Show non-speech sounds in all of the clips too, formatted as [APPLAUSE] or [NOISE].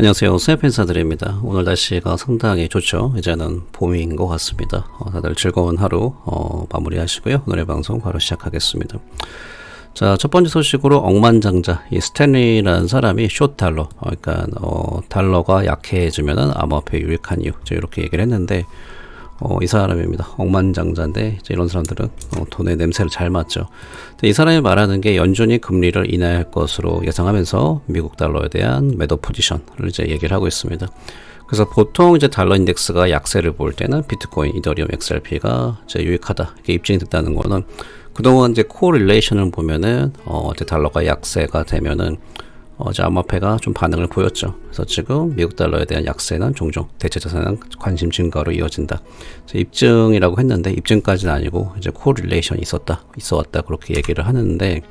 안녕하세요. 스냅펜사드립니다. 오늘 날씨가 상당히 좋죠. 이제는 봄인 것 같습니다. 어, 다들 즐거운 하루 어, 마무리하시고요. 오늘의 방송 바로 시작하겠습니다. 자, 첫 번째 소식으로 억만장자 이 스탠리라는 사람이 숏 달러, 어, 그러니까 어, 달러가 약해지면은 암호화폐 유익한 이유, 이렇게 얘기를 했는데 어, 이 사람입니다. 억만장자인데 이런 사람들은 어, 돈의 냄새를 잘 맡죠. 이 사람이 말하는 게 연준이 금리를 인하할 것으로 예상하면서 미국 달러에 대한 매도 포지션을 이제 얘기를 하고 있습니다. 그래서 보통 이제 달러 인덱스가 약세를 볼 때는 비트코인, 이더리움, XRP가 이제 유익하다 이게 입증이 됐다는 거는 그동안 이제 코릴레이션을 보면은 어, 이제 달러가 약세가 되면은 어제 암호화폐가 좀 반응을 보였죠. 그래서 지금 미국 달러에 대한 약세는 종종 대체 자산은 관심 증가로 이어진다. 입증이라고 했는데 입증까지는 아니고 이제 코릴레이션이 있었다, 있어 왔다 그렇게 얘기를 하는데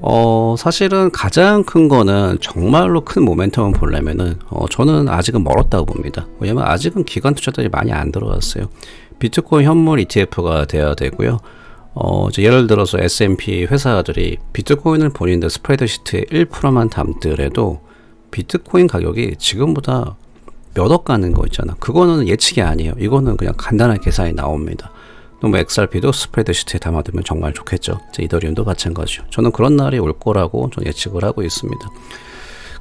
어 사실은 가장 큰 거는 정말로 큰 모멘텀을 보려면은 어 저는 아직은 멀었다고 봅니다. 왜냐면 아직은 기관 투자들이 많이 안 들어왔어요. 비트코인 현물 ETF가 돼야 되고요. 어, 예를 들어서 S&P 회사들이 비트코인을 본인들 스프레드 시트에 1%만 담더라도 비트코인 가격이 지금보다 몇 억 가는 거 있잖아. 그거는 예측이 아니에요. 이거는 그냥 간단한 계산이 나옵니다. 또 뭐 XRP도 스프레드 시트에 담아두면 정말 좋겠죠. 이더리움도 마찬가지죠. 저는 그런 날이 올 거라고 좀 예측을 하고 있습니다.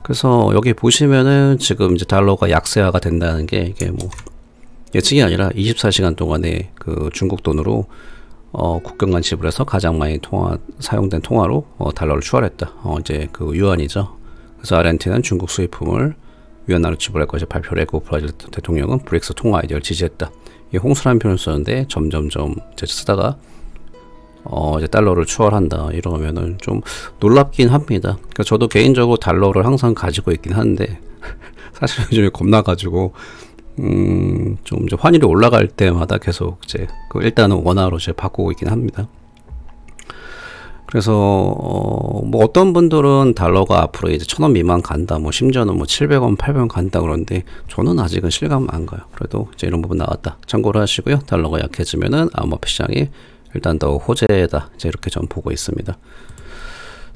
그래서 여기 보시면은 지금 이제 달러가 약세화가 된다는 게 이게 뭐 예측이 아니라 24시간 동안에 그 중국 돈으로 어, 국경간 지불해서 가장 많이 통화 사용된 통화로 어, 달러를 추월했다. 어, 이제 그 유안이죠. 그래서 아르헨티나는 중국 수입품을 위안화로 지불할 것을 발표를 했고 브라질 대통령은 브릭스 통화 아이디어를 지지했다. 이 홍수라는 표현을 썼는데 점점점 이제 쓰다가 어 이제 달러를 추월한다 이러면은 좀 놀랍긴 합니다. 그러니까 저도 개인적으로 달러를 항상 가지고 있긴 한데 [LAUGHS] 사실 요즘에 겁나 가지고 음, 좀 이제 환율이 올라갈 때마다 계속 이제 그 일단은 원화로 이제 바꾸고 있긴 합니다. 그래서 어, 뭐 어떤 분들은 달러가 앞으로 이제 천 원 미만 간다, 뭐 심지어는 뭐 700원, 800원 간다 그러는데 저는 아직은 실감 안 가요. 그래도 이제 이런 부분 나왔다. 참고를 하시고요. 달러가 약해지면은 암호화폐 시장이 일단 더 호재다. 이제 이렇게 전 보고 있습니다.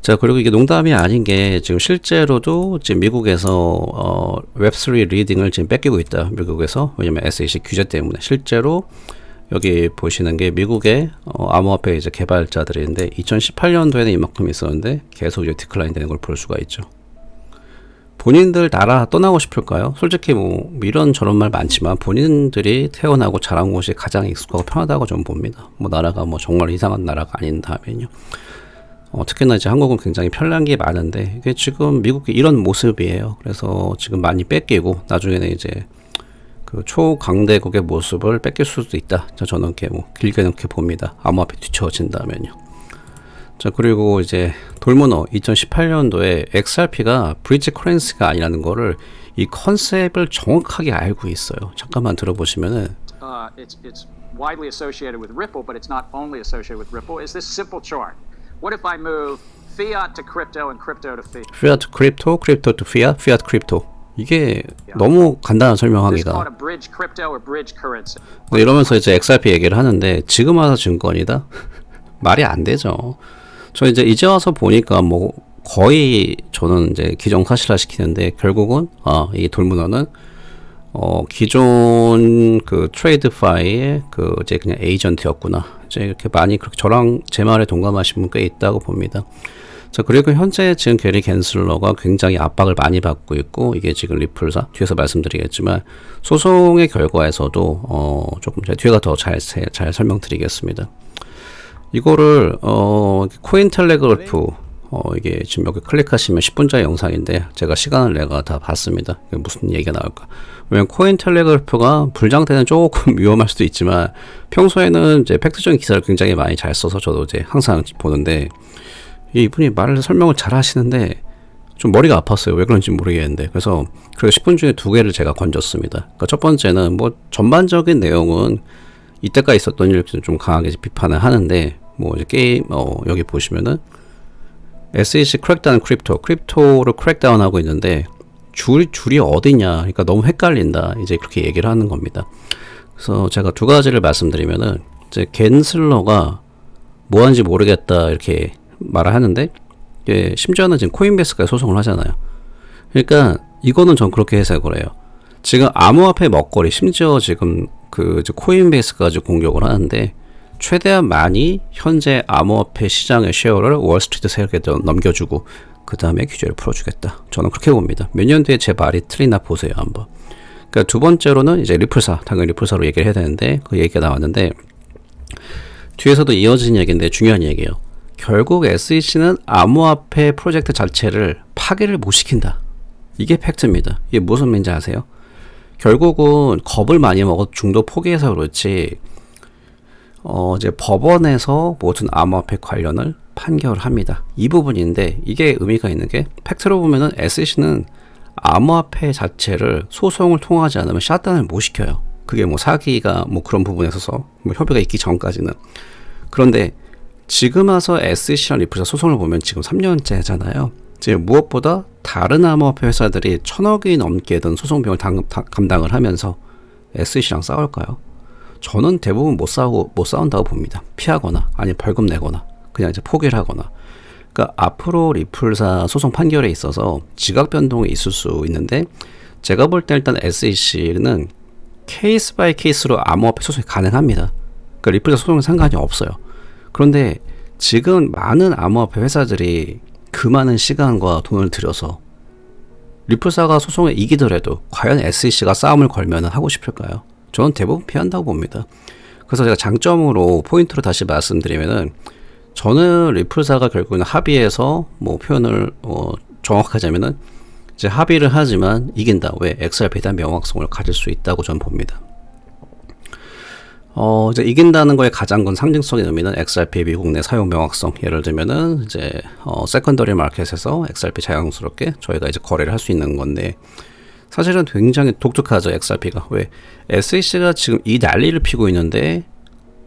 자, 그리고 이게 농담이 아닌 게 지금 실제로도 지금 미국에서 어, 웹3 리딩을 지금 뺏기고 있다. 미국에서. 왜냐면 SEC 규제 때문에. 실제로 여기 보시는 게 미국의 어, 암호화폐 이제 개발자들인데 2018년도에는 이만큼 있었는데 계속 이제 디클라인 되는 걸 볼 수가 있죠. 본인들 나라 떠나고 싶을까요? 솔직히 뭐 이런 저런 말 많지만 본인들이 태어나고 자란 곳이 가장 익숙하고 편하다고 저는 봅니다. 뭐 나라가 뭐 정말 이상한 나라가 아닌 다음에요. 어, 특히나 이제 한국은 굉장히 편리한 게 많은데 이게 지금 미국이 이런 모습이에요. 그래서 지금 많이 뺏기고 나중에는 이제 그 초강대국의 모습을 뺏길 수도 있다. 자, 저는 이렇게 뭐 길게 이렇게 봅니다. 암호화폐 뒤쳐진다면요. 자, 그리고 이제 돌문어 2018년도에 XRP가 브리지 커런시가 아니라는 거를 이 컨셉을 정확하게 알고 있어요. 잠깐만 들어보시면은 uh, it's, it's widely associated with Ripple, but it's not only associated with Ripple, is this simple chart. What if I move fiat to crypto and crypto to fiat? fiat 크립토, 크립토 to fiat, fiat 크립토. 이게 너무 간단한 This is called a bridge crypto or bridge currency. 네, 이러면서 이제 XRP 얘기를 하는데 지금 와서 증권이다? 말이 안 되죠. 저 이제 이제 와서 보니까 뭐 거의 저는 이제 기정사실화 시키는데 결국은 아, 이 돌문어는 어, 기존 그 트레이드 파이의 그 이제 그냥 에이전트였구나. 이제 이렇게 많이 그렇게 저랑 제 말에 동감하신 분 꽤 있다고 봅니다. 자, 그리고 현재 지금 게리 겐슬러가 굉장히 압박을 많이 받고 있고, 이게 지금 리플사, 뒤에서 말씀드리겠지만, 소송의 결과에서도, 어, 조금 제가 뒤에가 더 잘, 잘 설명드리겠습니다. 이거를, 어, 코인 텔레그래프, 어, 이게 지금 여기 클릭하시면 10분짜리 영상인데, 제가 시간을 내가 다 봤습니다. 무슨 얘기가 나올까. 왜냐면 코인 텔레그래프가 불장 때는 조금 [LAUGHS] 위험할 수도 있지만, 평소에는 이제 팩트적인 기사를 굉장히 많이 잘 써서 저도 이제 항상 보는데, 이분이 말을 설명을 잘 하시는데 좀 머리가 아팠어요. 왜 그런지 모르겠는데. 그래서 그 10분 중에 두 개를 제가 건졌습니다. 그러니까 첫 번째는 뭐 전반적인 내용은 이때까지 있었던 일을 좀 강하게 비판을 하는데 뭐 이제 게임 어 여기 보시면은 SEC 크랙다운 크립토 크립토를 크랙다운 하고 있는데 줄 줄이 어디냐 그러니까 너무 헷갈린다 이제 그렇게 얘기를 하는 겁니다. 그래서 제가 두 가지를 말씀드리면은 이제 겐슬러가 뭐 하는지 모르겠다 이렇게 말을 하는데 이게 심지어는 지금 코인베이스까지 소송을 하잖아요. 그러니까 이거는 전 그렇게 해석을 해요. 지금 암호화폐 먹거리 심지어 지금 그 이제 코인베이스 가지고 공격을 하는데 최대한 많이 현재 암호화폐 시장의 쉐어를 월스트리트 세력에 넘겨주고 그 다음에 규제를 풀어주겠다. 저는 그렇게 봅니다. 몇 년 뒤에 제 말이 틀리나 보세요 한번. 그러니까 두 번째로는 이제 리플사 당연히 리플사로 얘기를 해야 되는데 그 얘기가 나왔는데 뒤에서도 이어진 얘기인데 중요한 얘기예요. 결국 SEC는 암호화폐 프로젝트 자체를 파괴를 못 시킨다. 이게 팩트입니다. 이게 무슨 의미인지 아세요? 결국은 겁을 많이 먹어 중도 포기해서 그렇지 어 이제 법원에서 모든 암호화폐 관련을 판결을 합니다. 이 부분인데 이게 의미가 있는 게 팩트로 보면은 SEC는 암호화폐 자체를 소송을 통하지 않으면 샷단을 못 시켜요. 그게 뭐 사기가 뭐 그런 부분에 있어서 뭐 협의가 있기 전까지는 그런데 지금 와서 SEC랑 리플사 소송을 보면 지금 3년째잖아요. 이제 무엇보다 다른 암호화폐 회사들이 천억이 넘게 든 소송 비용을 당, 다, 감당을 하면서 SEC랑 싸울까요? 저는 대부분 못 싸우고 못 싸운다고 봅니다. 피하거나 아니 벌금 내거나 그냥 이제 포기를 하거나. 그러니까 앞으로 리플사 소송 판결에 있어서 지각 변동이 있을 수 있는데 제가 볼 때 일단 SEC는 케이스 바이 케이스로 암호화폐 소송이 가능합니다. 그러니까 리플사 소송은 상관이 없어요. 그런데 지금 많은 암호화폐 회사들이 그 많은 시간과 돈을 들여서 리플사가 소송에 이기더라도 과연 SEC가 싸움을 걸면 하고 싶을까요? 저는 대부분 피한다고 봅니다. 그래서 제가 장점으로 포인트로 다시 말씀드리면은 저는 리플사가 결국은 합의해서 뭐 표현을 어 정확하자면은 이제 합의를 하지만 이긴다. 왜? XRP에 대한 명확성을 가질 수 있다고 저는 봅니다. 어, 이제 이긴다는 거에 가장 큰 상징적인 의미는 XRP 미국 내 사용 명확성. 예를 들면은 이제 어, 세컨더리 마켓에서 XRP 자연스럽게 저희가 이제 거래를 할 수 있는 건데 사실은 굉장히 독특하죠 XRP가 왜 SEC가 지금 이 난리를 피고 있는데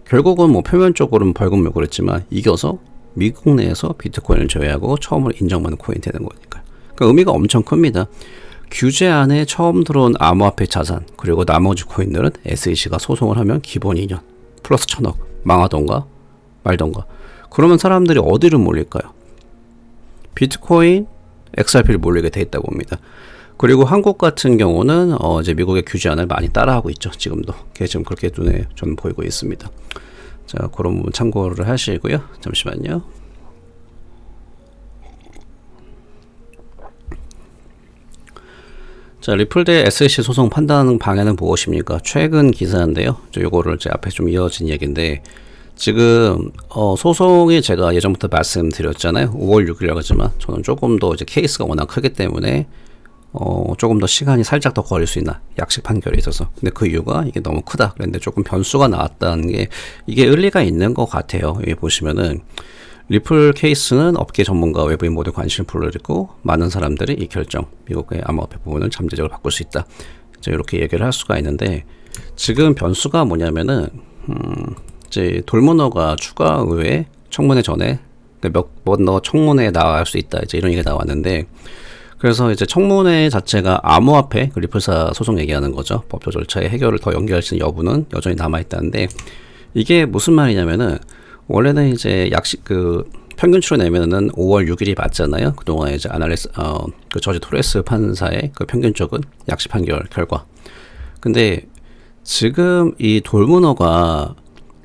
결국은 뭐 표면적으로는 벌금을 그랬지만 이겨서 미국 내에서 비트코인을 제외하고 처음으로 인정받는 코인이 되는 거니까. 그러니까 의미가 엄청 큽니다. 규제 안에 처음 들어온 암호화폐 자산 그리고 나머지 코인들은 SEC가 소송을 하면 기본 2년 플러스 천억 망하던가 말던가 그러면 사람들이 어디를 몰릴까요? 비트코인, XRP를 몰리게 돼 있다고 봅니다. 그리고 한국 같은 경우는 어 이제 미국의 규제안을 많이 따라하고 있죠. 지금도. 그게 지금 그렇게 눈에 저는 보이고 있습니다. 자, 그런 부분 참고를 하시고요. 잠시만요. 자, 리플 대 SEC 소송 판단 방향은 무엇입니까? 최근 기사인데요. 저 요거를 제 앞에 좀 이어진 얘기인데 지금 어, 소송이 제가 예전부터 말씀드렸잖아요. 5월 6일이라고 하지만 저는 조금 더 이제 케이스가 워낙 크기 때문에 어, 조금 더 시간이 살짝 더 걸릴 수 있나? 약식 판결에 있어서. 근데 그 이유가 이게 너무 크다. 그런데 조금 변수가 나왔다는 게 이게 의리가 있는 것 같아요. 여기 보시면은 리플 케이스는 업계 전문가 외부인 모두 관심을 불러일으키고 많은 사람들이 이 결정 미국의 암호화폐 부분을 잠재적으로 바꿀 수 있다. 이제 이렇게 얘기를 할 수가 있는데 지금 변수가 뭐냐면은 음, 이제 돌문어가 추가 의회 청문회 전에 몇 번 더 청문회에 나갈 수 있다. 이제 이런 얘기가 나왔는데 그래서 이제 청문회 자체가 암호화폐 그 리플사 소송 얘기하는 거죠. 법조 절차의 해결을 더 연기할 수 있는 여부는 여전히 남아 있다는데 이게 무슨 말이냐면은 원래는 이제 약식 그 평균치로 내면은 5월 6일이 맞잖아요. 그동안 이제 아날리스 어그 저지 토레스 판사의 그 평균적인 약식 판결 결과. 근데 지금 이 돌문어가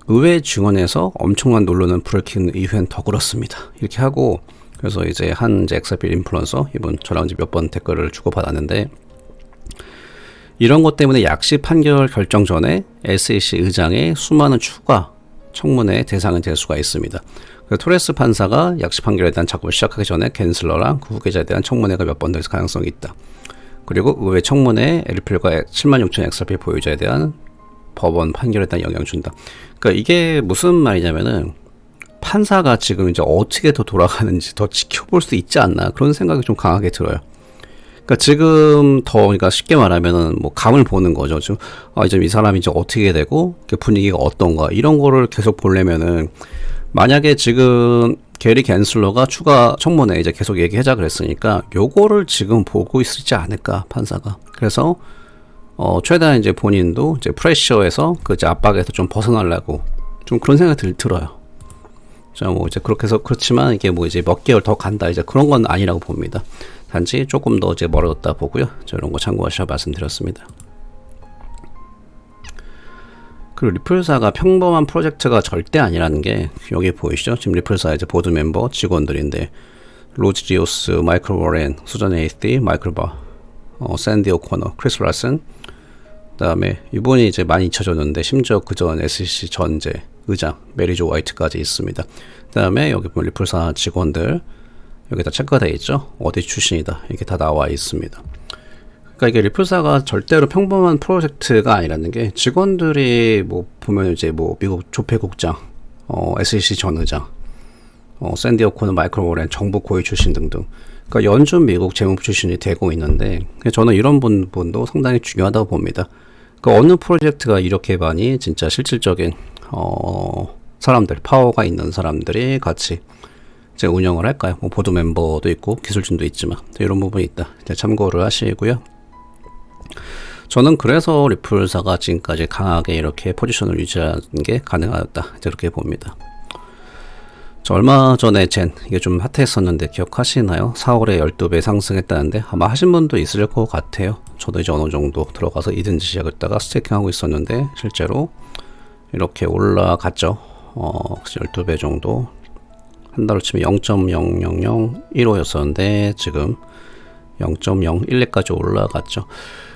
의회 증언에서 엄청난 논란을 불러키는 이후엔 더 그렇습니다. 이렇게 하고 그래서 이제 한 이제 엑사피 인플루언서 이분 저랑 이제 몇 번 댓글을 주고받았는데 이런 것 때문에 약식 판결 결정 전에 SEC 의장의 수많은 추가 청문회 대상이 될 수가 있습니다. 그 토레스 판사가 약식 판결에 대한 작업을 시작하기 전에 겐슬러랑 그 후계자에 대한 청문회가 몇번될 가능성이 있다. 그리고 의회 청문회 에리필과 7만 6천 XRP 보유자에 대한 법원 판결에 대한 영향을 준다. 그러니까 이게 무슨 말이냐면은 판사가 지금 이제 어떻게 더 돌아가는지 더 지켜볼 수 있지 않나 그런 생각이 좀 강하게 들어요. 그러니까 지금 더 그러니까 쉽게 말하면은 뭐 감을 보는 거죠. 지금 아 이제 이 사람이 이제 어떻게 되고 분위기가 어떤가 이런 거를 계속 보려면은 만약에 지금 게리 겐슬러가 추가 청문회 이제 계속 얘기하자 그랬으니까 요거를 지금 보고 있지 않을까 판사가. 그래서 어 최대한 이제 본인도 이제 프레셔에서 그 이제 압박에서 좀 벗어나려고 좀 그런 생각이 들, 들어요. 자, 뭐 이제 그렇게 해서 그렇지만 이게 뭐 이제 몇 개월 더 간다 이제 그런 건 아니라고 봅니다. 단지 조금 더 이제 멀어졌다 보고요. 자, 이런 거 참고하시라 말씀드렸습니다. 그리고 리플사가 평범한 프로젝트가 절대 아니라는 게 여기 보이시죠? 지금 리플사 이제 보드 멤버 직원들인데 로지 리오스, 마이클 워렌, 수전 에이티, 마이클 바, 어, 샌디 오코너, 크리스 라슨, 그다음에 이분이 이제 많이 잊혀졌는데 심지어 그전 SEC 전제 의장 메리조 화이트까지 있습니다. 그 다음에 여기 보면 리플사 직원들 여기 다 체크가 되어 있죠. 어디 출신이다 이게 다 나와 있습니다. 그러니까 이게 리플사가 절대로 평범한 프로젝트가 아니라는 게 직원들이 뭐 보면 이제 뭐 미국 조폐국장, 어, SEC 전 의장, 어, 샌디 오코는 마이클 워렌 정부 고위 출신 등등. 그러니까 연준 미국 재무부 출신이 되고 있는데 저는 이런 분 분도 상당히 중요하다고 봅니다. 그 어느 프로젝트가 이렇게 많이 진짜 실질적인 어, 사람들 파워가 있는 사람들이 같이 이제 운영을 할까요? 뭐 보드 멤버도 있고 기술진도 있지만 이런 부분이 있다. 이제 참고를 하시고요. 저는 그래서 리플사가 지금까지 강하게 이렇게 포지션을 유지하는 게 가능하였다. 이렇게 봅니다. 저 얼마 전에 젠 이게 좀 핫했었는데 기억하시나요? 4월에 12배 상승했다는데 아마 하신 분도 있을 것 같아요. 저도 이제 어느 정도 들어가서 이든지 시작했다가 스테이킹하고 있었는데 실제로 이렇게 올라갔죠. 어, 12배 정도 한 달로 치면 0.0001호였었는데 지금 0.012까지 올라갔죠.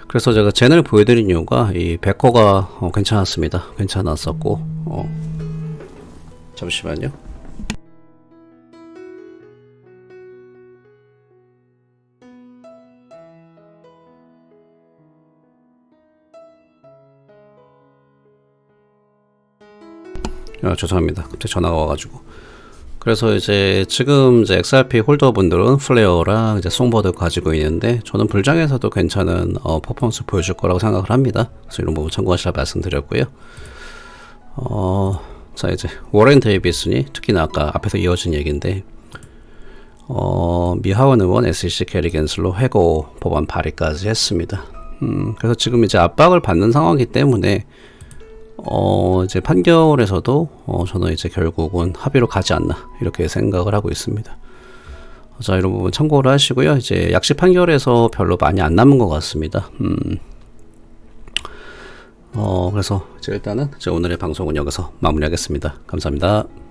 그래서 제가 젠을 보여드린 이유가 이 베커가 어, 괜찮았습니다. 괜찮았었고 어, 잠시만요. 아, 죄송합니다. 갑자기 전화가 와가지고. 그래서 이제 지금 이제 XRP 홀더분들은 플레어랑 이제 송버드 가지고 있는데 저는 불장에서도 괜찮은 어, 퍼포먼스 보여줄 거라고 생각을 합니다. 그래서 이런 부분 참고하시라 말씀드렸고요. 어, 자 이제 워렌 데이비슨이 특히나 아까 앞에서 이어진 얘기인데 어, 미하원 의원 SEC 캐리겐슬로 회고 법안 발의까지 했습니다. 음, 그래서 지금 이제 압박을 받는 상황이기 때문에 어, 이제 판결에서도 어, 저는 이제 결국은 합의로 가지 않나 이렇게 생각을 하고 있습니다. 자 이런 부분 참고를 하시고요. 이제 약식 판결에서 별로 많이 안 남은 것 같습니다. 음. 어, 그래서 이제 일단은 이제 오늘의 방송은 여기서 마무리하겠습니다. 감사합니다.